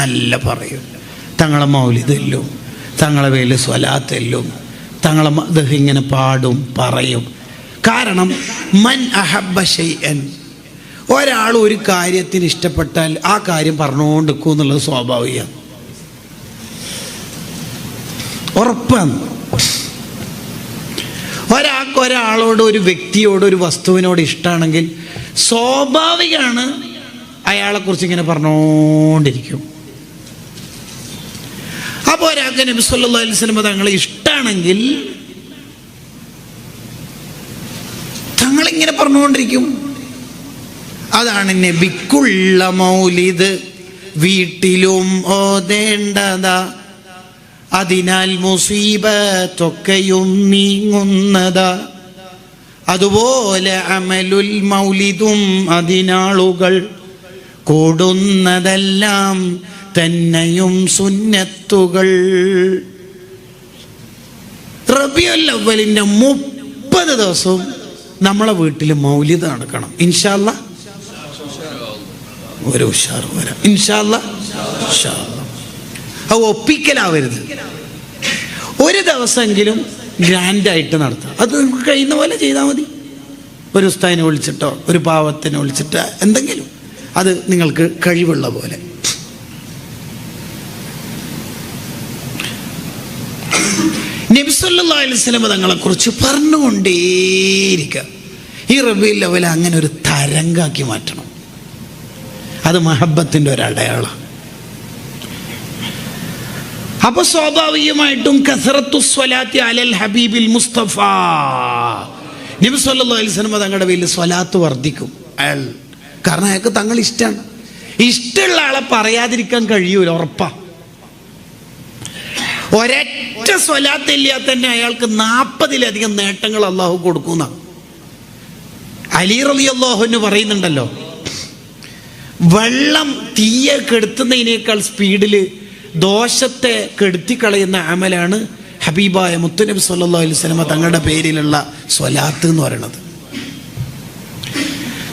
നല്ല പറയും. തങ്ങളെ മൗലിതെല്ലും തങ്ങളെ വേൽ സ്വലാത്തെല്ലും തങ്ങളെ മദ് ഇങ്ങനെ പാടും പറയും. കാരണം മൻ ഷൈഅൻ ഒരാൾ ഒരു കാര്യത്തിന് ഇഷ്ടപ്പെട്ടാൽ ആ കാര്യം പറഞ്ഞുകൊണ്ട് നിൽക്കും എന്നുള്ളത് സ്വാഭാവികമാണ് ഉറപ്പാണ്. ഒരാൾക്ക് ഒരാളോട് ഒരു വ്യക്തിയോട് ഒരു വസ്തുവിനോട് ഇഷ്ടമാണെങ്കിൽ സ്വാഭാവികമാണ് അയാളെക്കുറിച്ച് ഇങ്ങനെ പറഞ്ഞുകൊണ്ടിരിക്കും അപ്പോൾ നബി സല്ലല്ലാഹു അലൈഹി വസല്ലം തങ്ങളെ ഇഷ്ടമാണെങ്കിൽ തങ്ങളിങ്ങനെ പറഞ്ഞുകൊണ്ടിരിക്കും. അതാണ് നബിക്കുള്ള മൗലിദ്. വീട്ടിലും ഓതേണ്ടതാ അതിനാൽ മുസീബത്തൊക്കെയും നീങ്ങുന്നതാ. അതുപോലെ അമലുൽ മൗലിദും അതിനാളുകൾ കൂടുന്നതെല്ലാം തന്നെയും സുന്നത്തുകൾ. റബിയുൽ മുപ്പത് ദിവസവും നമ്മളെ വീട്ടിൽ മൗലിത നടക്കണം. ഇൻഷാല്ല ഒരു ഉഷാർ വരാം. ഇൻഷാല്ല അത് ഒപ്പിക്കലാവരുത്. ഒരു ദിവസമെങ്കിലും ഗ്രാൻഡായിട്ട് നടത്താം. അത് നമുക്ക് കഴിയുന്ന പോലെ ചെയ്താൽ മതി. ഒരു ഉസ്താദിനെ വിളിച്ചിട്ടോ ഒരു പാവത്തിനെ വിളിച്ചിട്ടോ എന്തെങ്കിലും. അത് നിങ്ങൾക്ക് കഴിവുള്ള പോലെ. നബിസല്ലാ തങ്ങളെ തങ്ങളെക്കുറിച്ച് പറഞ്ഞുകൊണ്ടേയിരിക്കുക ഈ റബീൽ ലെവൽ അങ്ങനെ ഒരു തരംഗാക്കി മാറ്റണം. അത് മഹബത്തിന്റെ ഒരു അടയാളം. അപ്പൊ സ്വാഭാവികമായിട്ടും കസറത്തു സ്വലാത്തി അലൽ ഹബീബിൽ മുസ്തഫ. നബി തങ്ങളുടെ പേരിൽ സ്വലാത്ത് വർദ്ധിക്കും. അയാൾ കാരണം അയാൾക്ക് തങ്ങൾ ഇഷ്ടമാണ് ഇഷ്ടമുള്ള ആളെ പറയാതിരിക്കാൻ കഴിയൂല ഉറപ്പാ. ഒരൊറ്റ സ്വലാത്തില്ലാതെ തന്നെ അയാൾക്ക് നാൽപ്പതിലധികം നേട്ടങ്ങൾ അള്ളാഹു കൊടുക്കുന്ന. അലി റലി അള്ളാഹുന്ന് പറയുന്നുണ്ടല്ലോ വെള്ളം തീയെ കെടുത്തുന്നതിനേക്കാൾ സ്പീഡിൽ ദോഷത്തെ കെടുത്തിക്കളയുന്ന അമലാണ് ഹബീബായ മുത്തുനബി സല്ലാ അലൈഹി സ്വലമ തങ്ങളുടെ പേരിലുള്ള സ്വലാത്ത് എന്ന് പറയുന്നത്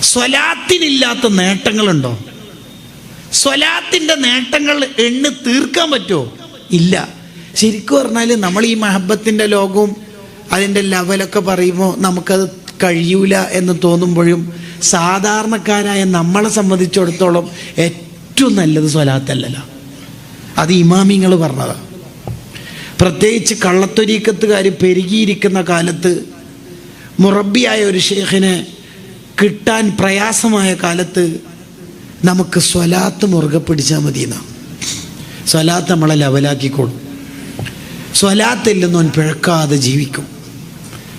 സ്വലാത്തിനില്ലാത്ത നേട്ടങ്ങളുണ്ടോ? സ്വലാത്തിന്റെ നേട്ടങ്ങൾ എണ്ണി തീർക്കാൻ പറ്റുമോ? ഇല്ല. ശരിക്കും പറഞ്ഞാൽ നമ്മൾ ഈ മഹബത്തിന്റെ ലോകവും അതിന്റെ ലെവലൊക്കെ പറയുമ്പോൾ നമുക്കത് കഴിയൂല എന്ന് തോന്നുമ്പോഴും സാധാരണക്കാരായ നമ്മളെ സംബന്ധിച്ചിടത്തോളം ഏറ്റവും നല്ലത് സ്വലാത്തല്ലല്ലോ. അത് ഇമാമിങ്ങൾ പറഞ്ഞതാണ് പ്രത്യേകിച്ച് കള്ളത്തൊരീക്കത്തുകാർ പെരുകിയിരിക്കുന്ന കാലത്ത് മുറബിയായ ഒരു ഷേഖിനെ കിട്ടാൻ പ്രയാസമായ കാലത്ത് നമുക്ക് സ്വലാത്ത് മുറുകെ പിടിച്ചാൽ മതി എന്നാ സ്വലാത്ത് നമ്മളെ ലെവലാക്കിക്കോളും. സ്വലാത്തില്ലെന്നവൻ പിഴക്കാതെ ജീവിക്കും.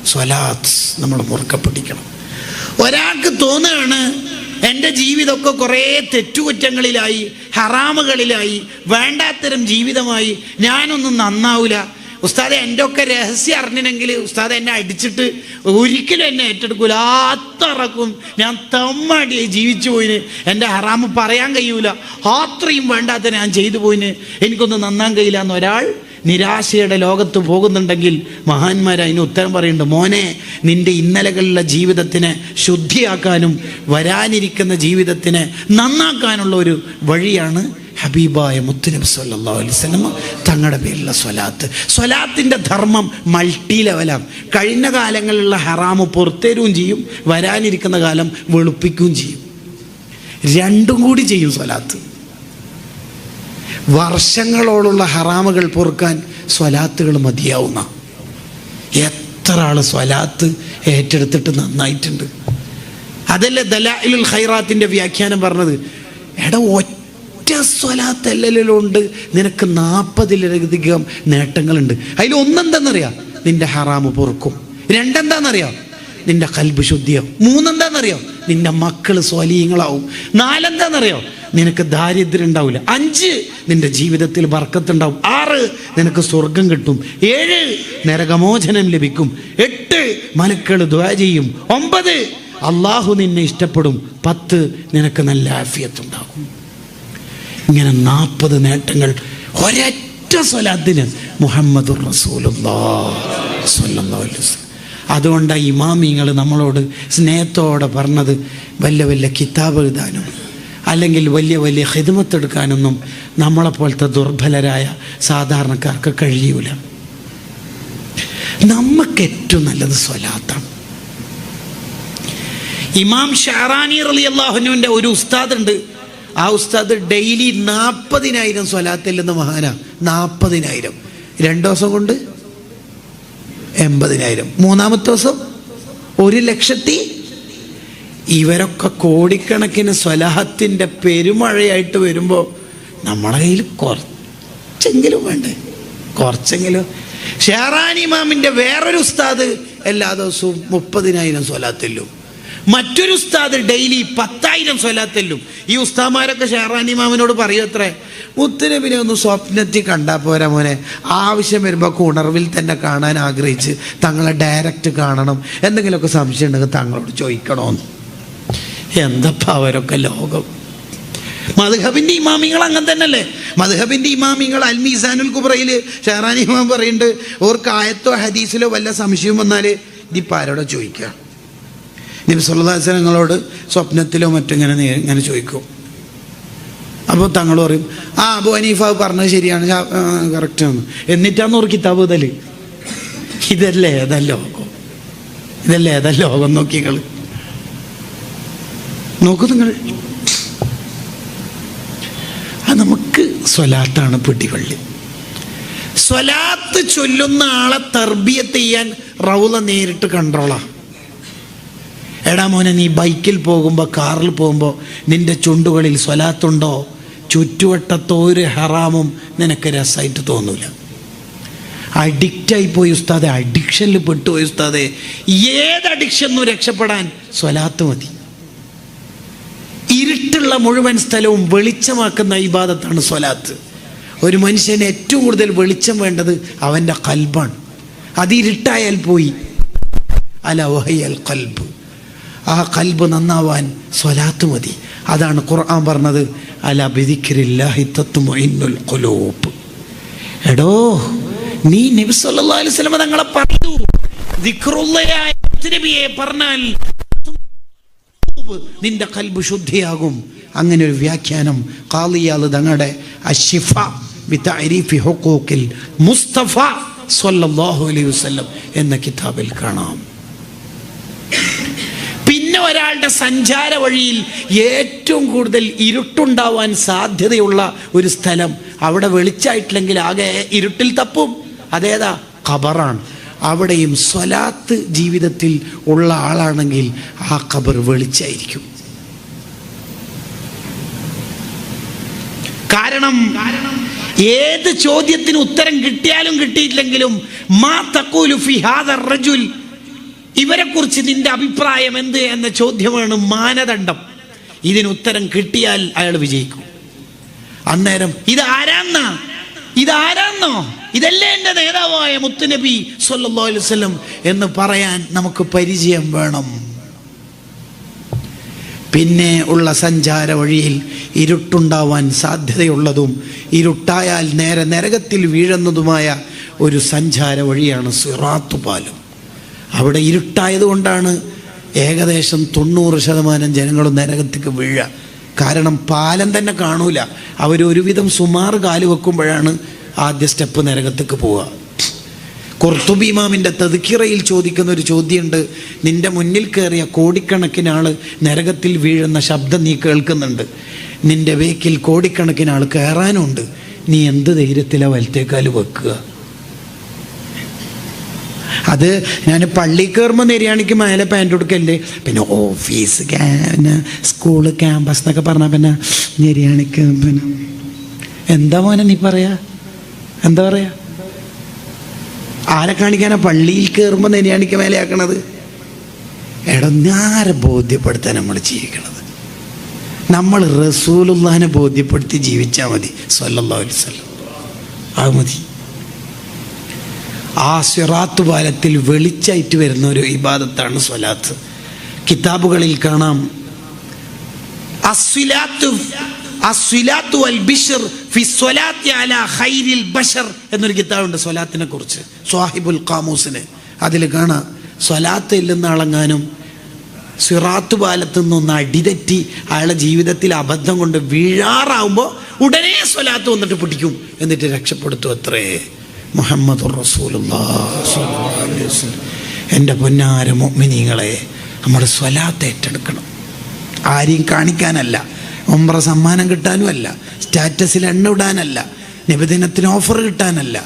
സ്വലാത്ത് നമ്മൾ മുറുകെ പിടിക്കണം. ഒരാൾക്ക് തോന്നുകയാണ് എന്റെ ജീവിതമൊക്കെ കുറേ തെറ്റുകുറ്റങ്ങളിലായി ഹറാമുകളിലായി വേണ്ടാത്തരം ജീവിതമായി ഞാനൊന്നും നന്നാവില്ല ഉസ്താദെ എന്റെ ഒക്കെ രഹസ്യം അറിഞ്ഞിനെങ്കിൽ ഉസ്താദ് എന്നെ അടിച്ചിട്ട് ഒരിക്കലും എന്നെ ഏറ്റെടുക്കൂല. അത്രക്കും ഞാൻ തമ്മടി ജീവിച്ചു പോയിന്. എന്റെ ഹറാമ് പറയാൻ കഴിയൂല. അത്രയും വേണ്ടാത്ത ഞാൻ ചെയ്തു പോയിന്. എനിക്കൊന്നും നന്നാൻ കഴിയില്ല എന്നൊരാൾ നിരാശയുടെ ലോകത്ത് പോകുന്നുണ്ടെങ്കിൽ മഹാന്മാർ അതിന് ഉത്തരം പറയുന്നുണ്ട് മോനെ നിന്റെ ഇന്നലകളിലെ ജീവിതത്തിനെ ശുദ്ധിയാക്കാനും വരാനിരിക്കുന്ന ജീവിതത്തിനെ നന്നാക്കാനുള്ള ഒരു വഴിയാണ് ഹബീബായ മുത്തുനബി സല്ലാ സ്വലമ തങ്ങളുടെ പേരിലുള്ള സ്വലാത്ത്. സ്വലാത്തിന്റെ ധർമ്മം മൾട്ടി ലെവലാണ് കഴിഞ്ഞ കാലങ്ങളിലുള്ള ഹറാമ് പുറത്തേരുകയും ചെയ്യും വരാനിരിക്കുന്ന കാലം വെളുപ്പിക്കുകയും ചെയ്യും. രണ്ടും കൂടി ചെയ്യും സ്വലാത്ത്. വർഷങ്ങളോടുള്ള ഹറാമുകൾ പൊറുക്കാൻ സ്വലാത്തുകൾ മതിയാവുന്ന. എത്ര ആൾ സ്വലാത്ത് ഏറ്റെടുത്തിട്ട് നന്നായിട്ടുണ്ട്. അതല്ലേ ദലാഇലുൽ ഖൈറാത്തിന്റെ വ്യാഖ്യാനം പറഞ്ഞത്? എടാ ഒറ്റ സ്വലാത്തല്ലുണ്ട് നിനക്ക് നാൽപ്പതിലധികം നേട്ടങ്ങളുണ്ട്. അതിൽ ഒന്നെന്താണെന്നറിയാം നിന്റെ ഹറാമ് പൊറുക്കും. രണ്ടെന്താണെന്നറിയാം നിന്റെ കൽബ് ശുദ്ധിയാവും. മൂന്നെന്താണെന്നറിയാം നിന്റെ മക്കൾ സ്വലീയങ്ങളാവും നാലെന്താണെന്നറിയാം നിനക്ക് ദാരിദ്ര്യം ഉണ്ടാവില്ല അഞ്ച് നിന്റെ ജീവിതത്തിൽ വർക്കത്തുണ്ടാവും. ആറ് നിനക്ക് സ്വർഗം കിട്ടും. ഏഴ് നരകമോചനം ലഭിക്കും. എട്ട് മലക്കൾ ദ്വാ ചെയ്യും. ഒമ്പത് അള്ളാഹു നിന്നെ ഇഷ്ടപ്പെടും. പത്ത് നിനക്ക് നല്ല ആഫിയത്തുണ്ടാകും. ഇങ്ങനെ നാൽപ്പത് നേട്ടങ്ങൾ ഒരൊറ്റ സ്വലാത്തിന് മുഹമ്മദ് അതുകൊണ്ടാണ് ഇമാമിങ്ങൾ നമ്മളോട് സ്നേഹത്തോടെ പറഞ്ഞത് വല്ല വല്ല കിതാബ് എഴുതാനും. അല്ലെങ്കിൽ വലിയ വലിയ ഹിദ്മത്തെടുക്കാനൊന്നും നമ്മളെപ്പോലത്തെ ദുർബലരായ സാധാരണക്കാർക്ക് കഴിയൂല. നമുക്ക് ഏറ്റവും നല്ലത് സ്വലാത്താണ്. ഇമാം ഷാറാനി റലി അള്ളാഹുനുവിന്റെ ഒരു ഉസ്താദ് ഉണ്ട് ആ ഉസ്താദ് ഡെയിലി നാൽപ്പതിനായിരം സ്വലാത്തില്ലെന്ന് മഹാന. നാൽപ്പതിനായിരം രണ്ടു ദിവസം കൊണ്ട് എൺപതിനായിരം. മൂന്നാമത്തെ ദിവസം ഒരു ലക്ഷത്തി ഇവരൊക്കെ കോടിക്കണക്കിന് സ്വലാഹത്തിന്റെ പെരുമഴയായിട്ട് വരുമ്പോൾ നമ്മളെ കയ്യിൽ കുറച്ചെങ്കിലും വേണ്ടേ? കുറച്ചെങ്കിലും. ഷെഹറാനി ഇമാമിന്റെ വേറൊരു ഉസ്താദ് എല്ലാ ദിവസവും മുപ്പതിനായിരം സ്വലാത്തില്ലും മറ്റൊരു ഉസ്താദ് ഡെയിലി പത്തായിരം സ്വലാത്തില്ലും ഈ ഉസ്താമാരൊക്കെ ഷെഹറാനി ഇമാമിനോട് പറയൂ അത്രേ. മുത്തുനബിനെ ഒന്ന് സ്വപ്നത്തിൽ കണ്ടാൽ പോരാ മോനെ. ആവശ്യം വരുമ്പോൾ ഉണർവിൽ തന്നെ കാണാൻ ആഗ്രഹിച്ച് തങ്ങളെ ഡയറക്റ്റ് കാണണം. എന്തെങ്കിലുമൊക്കെ സംശയം ഉണ്ടെങ്കിൽ തങ്ങളോട് ചോദിക്കണമെന്ന് എന്തപ്പാ അവരൊക്കെ ലോകം. മധുഹബിന്റെ ഇമാമിങ്ങൾ അങ്ങനെ തന്നെയല്ലേ? മധുഹബിന്റെ ഇമാമിങ്ങൾ അൽമീസാനുൽ കുബ്രയിൽ ഷെഹറാനി ഇമാം പറയുന്നുണ്ട് ഓർക്ക് ആയത്തോ ഹദീസിലോ വല്ല സംശയം വന്നാൽ ഇതിപ്പോൾ ആരോടെ ചോദിക്കുക? നബി സുല്ലാസ്ലങ്ങളോട് സ്വപ്നത്തിലോ മറ്റിങ്ങനെ ഇങ്ങനെ ചോദിക്കും. അപ്പോൾ തങ്ങൾ പറയും ആ അബു ഹനീഫ പറഞ്ഞത് ശരിയാണ് കറക്റ്റാണ് എന്നിട്ടാന്ന് ഒരു കിതാബ് ഇതൽ ഇതല്ലേ ലോകം? ഇതല്ലേ ഏതാ ലോകം നോക്കികൾ നോക്കൂ നിങ്ങൾ അത് നമുക്ക് സ്വലാത്താണ് പിടിവള്ളി. സ്വലാത്ത് ചൊല്ലുന്ന ആളെ തർബിയത്ത് ചെയ്യാൻ റൗല നേരിട്ട് കണ്ട്രോളാ എടാ മോനെ നീ ബൈക്കിൽ പോകുമ്പോൾ കാറിൽ പോകുമ്പോൾ നിന്റെ ചുണ്ടുകളിൽ സ്വലാത്തുണ്ടോ? ചുറ്റുവട്ടത്തോ ഒരു ഹറാമും നിനക്ക് രസമായിട്ട് തോന്നൂല. അഡിക്റ്റായി പോയി ഉസ്താദെ അഡിക്ഷനിൽ പെട്ടുപോയി ഉസ്താദെ. ഏത് അഡിക്ഷനും രക്ഷപ്പെടാൻ സ്വലാത്ത് മതി. ഇരുട്ടുള്ള മുഴുവൻ സ്ഥലവും വെളിച്ചമാക്കുന്ന ഇബാദത്താണ് സ്വലാത്ത്. ഒരു മനുഷ്യന് ഏറ്റവും കൂടുതൽ വെളിച്ചം വേണ്ടത് അവന്റെ കൽബാണ്. അതിരിട്ടായാൽ പോയി. അല വഹയൽ കൽബ്. ആ കൽബ് നന്നാവാൻ സ്വലാത്ത് മതി. അതാണ് ഖുർആൻ പറഞ്ഞത് അല ബിദിക്രില്ലാഹി ഖുലൂബ്. എടോ നീ നബി സല്ലല്ലാഹു അലൈഹി വസല്ലം തങ്ങളെ പറഞ്ഞു ദിക്റുള്ളയായ നബിയെ പറഞ്ഞാൽ നിന്റെ കൽബ് ശുദ്ധിയാകും. അങ്ങനെ ഒരു വ്യാഖ്യാനം കാളിയാൽ തങ്ങളുടെ അഷിഫ ബിതഅരീഫി ഹുഖൂഖിൽ മുസ്തഫ സ്വല്ലാഹു അലൈഹി വസ്ലം എന്ന കിതാബിൽ കാണാം. പിന്നെ ഒരാളുടെ സഞ്ചാര വഴിയിൽ ഏറ്റവും കൂടുതൽ ഇരുട്ടുണ്ടാവാൻ സാധ്യതയുള്ള ഒരു സ്ഥലം അവിടെ വെളിച്ചായിട്ടില്ലെങ്കിൽ ആകെ ഇരുട്ടിൽ തപ്പും. അതേതാ? ഖബറാണ്. അവിടെയും സ്വലാത്ത് ജീവിതത്തിൽ ഉള്ള ആളാണെങ്കിൽ ആ ഖബർ വെളിച്ചായിരിക്കും. കാരണം ഏത് ചോദ്യത്തിന് ഉത്തരം കിട്ടിയാലും കിട്ടിയില്ലെങ്കിലും മാ തക്കൂലു ഫിഹാദർ റജുൽ ഇവരെക്കുറിച്ച് നിന്റെ അഭിപ്രായം എന്ത് എന്ന ചോദ്യമാണ് മാനദണ്ഡം. ഇതിന് ഉത്തരം കിട്ടിയാൽ അയാൾ വിജയിക്കും. അന്നേരം ഇത് ആരാന്നാ? ഇത് ആരാന്നോ? ഇതല്ലേ എന്റെ നേതാവായ മുത്തുനബി സല്ലല്ലാഹു അലൈഹി വസല്ലം എന്ന് പറയാൻ നമുക്ക് പരിചയം വേണം. പിന്നെ ഉള്ള സഞ്ചാര വഴിയിൽ ഇരുട്ടുണ്ടാവാൻ സാധ്യതയുള്ളതും ഇരുട്ടായാൽ നേരെ നരകത്തിൽ വീഴുന്നതുമായ ഒരു സഞ്ചാര വഴിയാണ് സിറാത്തു പാലം. അവിടെ ഇരുട്ടായതുകൊണ്ടാണ് ഏകദേശം തൊണ്ണൂറ് ശതമാനം ജനങ്ങളും നരകത്തേക്ക് വീഴുക. കാരണം പാലം തന്നെ കാണൂല. അവരൊരുവിധം സുമാർ കാൽ വെക്കുമ്പോഴാണ് ആദ്യ സ്റ്റെപ്പ് നരകത്തേക്ക് പോവുക. കുർത്തുബി ഇമാമിന്റെ തതുക്കിറയിൽ ചോദിക്കുന്ന ഒരു ചോദ്യമുണ്ട്. നിന്റെ മുന്നിൽ കയറിയ കോടിക്കണക്കിന് ആൾ നരകത്തിൽ വീഴുന്ന ശബ്ദം നീ കേൾക്കുന്നുണ്ട്. നിന്റെ വേക്കിൽ കോടിക്കണക്കിന് ആൾ കയറാനുണ്ട്. നീ എന്ത് ധൈര്യത്തിലാ വലത്തേക്കാൽ വെക്കുക? അത് ഞാൻ പള്ളി കയറുമ്പോൾ നെരിയാണിക്ക് മേലെ പാന്റ് കൊടുക്കല്ലേ പിന്നെ ഓഫീസ് പിന്നെ സ്കൂൾ ക്യാമ്പസ് എന്നൊക്കെ പറഞ്ഞാൽ പിന്നെ നെരിയാണിക്ക് പിന്നെ. എന്താ മോനെ നീ പറയാ? എന്താ പറയാ? ആരെ കാണിക്കാനാ? പള്ളിയിൽ കയറുമ്പോൾ നെരിയാണിക്ക് മേലെയാക്കണത്. എടഞ്ഞാരെ എടാ ബോധ്യപ്പെടുത്താൻ നമ്മൾ ജീവിക്കണത്. നമ്മൾ റസൂലുള്ളാനെ ബോധ്യപ്പെടുത്തി ജീവിച്ചാൽ മതി. വസല്ലം. അത് മതി. ആ സിറാത്ത് പാലത്തിൽ വെളിച്ചായിട്ട് വരുന്ന ഒരു ഇബാദത്താണ് സ്വലാത്ത്. കിതാബുകളിൽ കാണാം. അസ്വിലാത്തു അസ്വിലാത്തു അൽ ബിശ്ർ ഫി അല ഖൈരിൽ ബഷർ എന്നൊരു കിതാബുണ്ട് സ്വലാത്തിനെ കുറിച്ച്. സ്വാഹിബുൽ ഖാമൂസിന്. അതിൽ കാണാം സ്വലാത്ത് ഇല്ലെന്ന് അളങ്ങാനും സിറാത്ത് പാലത്ത് നിന്നൊന്ന് അടിതെറ്റി അയാളുടെ ജീവിതത്തിൽ അബദ്ധം കൊണ്ട് വീഴാറാവുമ്പോൾ ഉടനെ സ്വലാത്ത് വന്നിട്ട് പിടിക്കും എന്നിട്ട് രക്ഷപ്പെടുത്തും അത്രേ. മുഹമ്മദ് എന്റെ പൊന്നാര മൊമിനിങ്ങളെ നമ്മുടെ സ്വലാത്ത് ഏറ്റെടുക്കണം. ആരെയും കാണിക്കാനല്ല. ഒമ്പ്ര സമ്മാനം കിട്ടാനും അല്ല സ്റ്റാറ്റസിൽ എണ്ണ ഇടാനല്ല. ഓഫർ കിട്ടാനല്ല.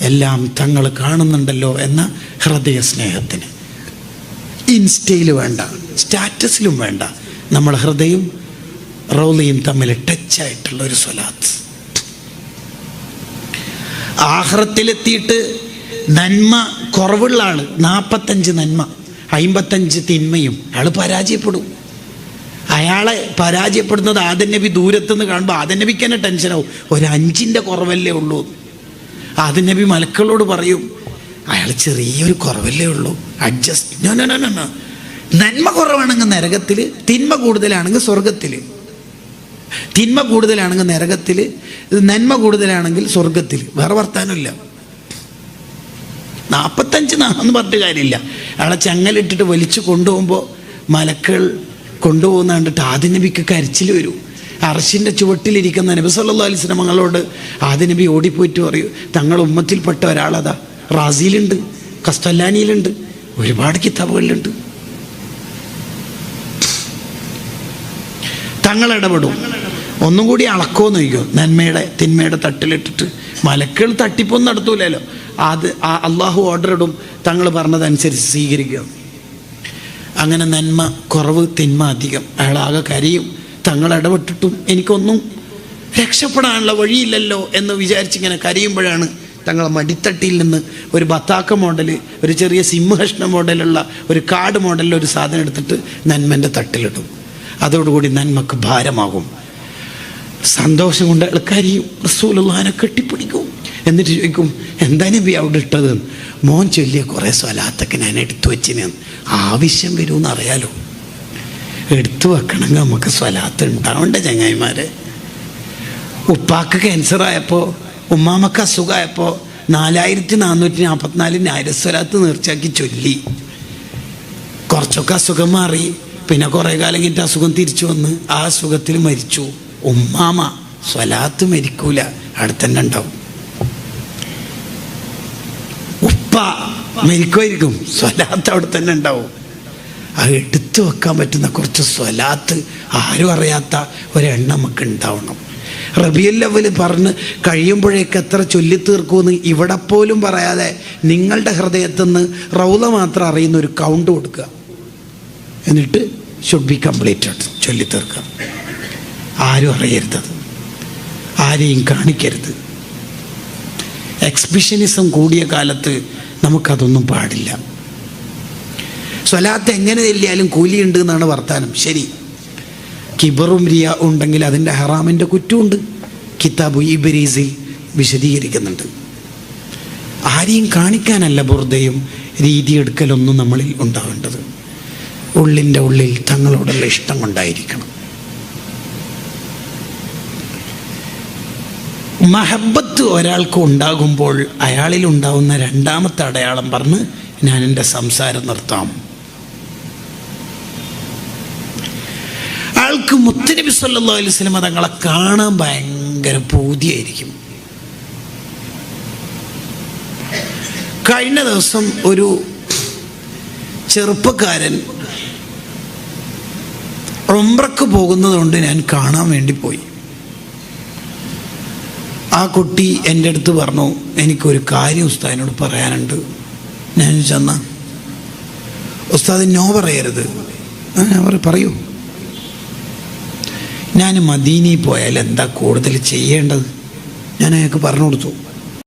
എല്ലാം തങ്ങൾ കാണുന്നുണ്ടല്ലോ എന്ന ഹൃദയ സ്നേഹത്തിന് ഇൻസ്റ്റയിൽ വേണ്ട സ്റ്റാറ്റസിലും വേണ്ട. നമ്മൾ ഹൃദയം റൗലിയും തമ്മിൽ ടച്ചായിട്ടുള്ള ഒരു സ്വലാത്ത്. ആഹ്റത്തിലെത്തിയിട്ട് നന്മ കുറവുള്ള ആൾ നാൽപ്പത്തഞ്ച് നന്മ. അമ്പത്തഞ്ച് തിന്മയും. അയാൾ പരാജയപ്പെടും. അയാളെ പരാജയപ്പെടുന്നത് ആദൻ നബി ദൂരത്തുനിന്ന് കാണുമ്പോൾ ആദൻ നബിക്ക് തന്നെ ടെൻഷനാവും. ഒരു കുറവല്ലേ ഉള്ളൂ ആദൻ നബി മലക്കളോട് പറയും അയാൾ ചെറിയൊരു കുറവല്ലേ ഉള്ളൂ. Adjust no no no, no നന്മ കുറവാണെങ്കിൽ നരകത്തിൽ തിന്മ കൂടുതലാണെങ്കിൽ സ്വർഗത്തിൽ തിന്മ കൂടുതലാണെങ്കിൽ നരകത്തിൽ നന്മ കൂടുതലാണെങ്കിൽ സ്വർഗത്തിൽ വേറെ വർത്താനമില്ല. നാൽപ്പത്തഞ്ച് നാന്ന് പറഞ്ഞിട്ട് കാര്യമില്ല. അയാളെ ചങ്ങലിട്ടിട്ട് വലിച്ചു കൊണ്ടുപോകുമ്പോൾ മലക്കൾ കൊണ്ടുപോകുന്ന കണ്ടിട്ട് ആദ്യ നബിക്ക് കരച്ചിൽ വരൂ. അറശിന്റെ ചുവട്ടിലിരിക്കുന്ന നബി സല്ലാ അലൈഹി സ്വലമങ്ങളോട് ആദിനബി ഓടിപ്പോയിട്ട് പറയൂ തങ്ങൾ ഉമ്മത്തിൽപ്പെട്ട ഒരാളതാ. റാസിയിലുണ്ട് കസ്തല്ലാനിയിലുണ്ട് ഒരുപാട് കിതാബുകളിലുണ്ട്. തങ്ങൾ ഇടപെടും. ഒന്നും കൂടി അളക്കോന്ന് ചോദിക്കും. നന്മയുടെ തിന്മയുടെ തട്ടിലിട്ടിട്ട് മലക്കൾ തട്ടിപ്പൊന്നും നടത്തൂലല്ലോ. അത് ആ അള്ളാഹു ഓർഡർ ഇടും. തങ്ങൾ പറഞ്ഞതനുസരിച്ച് സ്വീകരിക്കുക. അങ്ങനെ നന്മ കുറവ് തിന്മ അധികം. അയാളാകെ കരയും. തങ്ങൾ ഇടപെട്ടിട്ടും എനിക്കൊന്നും രക്ഷപ്പെടാനുള്ള വഴിയില്ലല്ലോ എന്ന് വിചാരിച്ചിങ്ങനെ കരയുമ്പോഴാണ് തങ്ങളെ മടിത്തട്ടിയിൽ നിന്ന് ഒരു ബത്താക്ക മോഡൽ ഒരു ചെറിയ സിംഹഷ്ണ മോഡലുള്ള ഒരു കാട് മോഡലിൽ ഒരു സാധനം എടുത്തിട്ട് നന്മന്റെ തട്ടിലിടും. അതോടുകൂടി നന്മക്ക് ഭാരമാകും. സന്തോഷം കൊണ്ട് ആൾക്കാരെയും റസൂലുള്ളഹാനെ കെട്ടിപ്പിടിക്കും. എന്നിട്ട് ചോദിക്കും എന്താ നബി അവിടെ ഇട്ടത്? മോൻ ചൊല്ലിയ കുറേ സ്വലാത്തൊക്കെ ഞാൻ എടുത്തു വെച്ചിന്. ആവശ്യം വരുമെന്ന് അറിയാലോ. എടുത്തു വെക്കണമെങ്കിൽ നമുക്ക് സ്വലാത്ത് ഉണ്ടാവണ്ടേ ചങ്ങായിമാരെ. ഉപ്പാക്ക് ക്യാൻസർ ആയപ്പോൾ ഉമ്മാമക്ക് അസുഖമായപ്പോൾ നാലായിരത്തി നാനൂറ്റി നാൽപ്പത്തിനാലിന് ആയിരസ്വലാത്ത് നേർച്ചയാക്കി ചൊല്ലി. കുറച്ചൊക്കെ അസുഖം മാറി. പിന്നെ കുറേ കാലം കഴിഞ്ഞിട്ട് അസുഖം തിരിച്ചു വന്ന് ആ അസുഖത്തിൽ മരിച്ചു. ഉമ്മാമ സ്വലാത്ത് മരിക്കൂല. അടുത്തന്നെ ഉണ്ടാവും. മരിക്കുമായിരിക്കും. സ്വലാത്ത് അവിടെ തന്നെ ഉണ്ടാവും. അത് എടുത്തു വെക്കാൻ പറ്റുന്ന കുറച്ച് സ്വലാത്ത് ആരും അറിയാത്ത ഒരെണ്ണം നമുക്ക് ഉണ്ടാവണം. റബിയൽ ലെവൽ പറഞ്ഞ് കഴിയുമ്പോഴേക്ക് എത്ര ചൊല്ലിത്തീർക്കുമെന്ന് ഇവിടെ പോലും പറയാതെ നിങ്ങളുടെ ഹൃദയത്തിൽ നിന്ന് റൗല മാത്രം അറിയുന്ന ഒരു കൗണ്ട് കൊടുക്കുക. എന്നിട്ട് ഷുഡ് ബി കംപ്ലീറ്റഡ് ചൊല്ലിത്തീർക്കുക. ആരും അറിയരുതത് ആരെയും കാണിക്കരുത്. എക്സ്പിഷനിസം കൂടിയ കാലത്ത് നമുക്കതൊന്നും പാടില്ല. സ്വലാത്ത് എങ്ങനെ ചെല്ലിയാലും കൂലിയുണ്ട് എന്നാണ് വർത്താനം. ശരി. കിബറും റിയ ഉണ്ടെങ്കിൽ അതിന്റെ ഹറാമിന്റെ കുറ്റമുണ്ട്. കിതാബു ഇബരീസിൽ വിശദീകരിക്കുന്നുണ്ട്. ആരെയും കാണിക്കാനല്ല ബുർദയും രീതിയെടുക്കലൊന്നും നമ്മളിൽ ഉണ്ടാവേണ്ടത്. ഉള്ളിന്റെ ഉള്ളിൽ തങ്ങളോടുള്ള ഇഷ്ടം കൊണ്ടായിരിക്കണം. മഹബത്ത് ഒരാൾക്ക് ഉണ്ടാകുമ്പോൾ അയാളിൽ ഉണ്ടാകുന്ന രണ്ടാമത്തെ അടയാളം പറഞ്ഞ് ഞാൻ എന്റെ സംസാരം നിർത്താം. ആൾക്ക് മുത്തനബി സല്ലാ സ്വലമ തങ്ങളെ കാണാൻ ഭയങ്കര പൂതിയായിരിക്കും. കഴിഞ്ഞ ദിവസം ഒരു ചെറുപ്പക്കാരൻ റൊമ്പ്രക്ക് പോകുന്നതുകൊണ്ട് ഞാൻ കാണാൻ വേണ്ടി പോയി. ആ കുട്ടി എന്റെ അടുത്ത് പറഞ്ഞു എനിക്കൊരു കാര്യം ഉസ്താദിനോട് പറയാനുണ്ട്. ഞാൻ ചെന്ന ഉസ്താദ് നോ പറയരുത്. ഞാൻ പറ പറയൂ. ഞാൻ മദീനി പോയാൽ എന്താ കൂടുതൽ ചെയ്യേണ്ടത്? ഞാൻ അയാൾക്ക് പറഞ്ഞു കൊടുത്തു.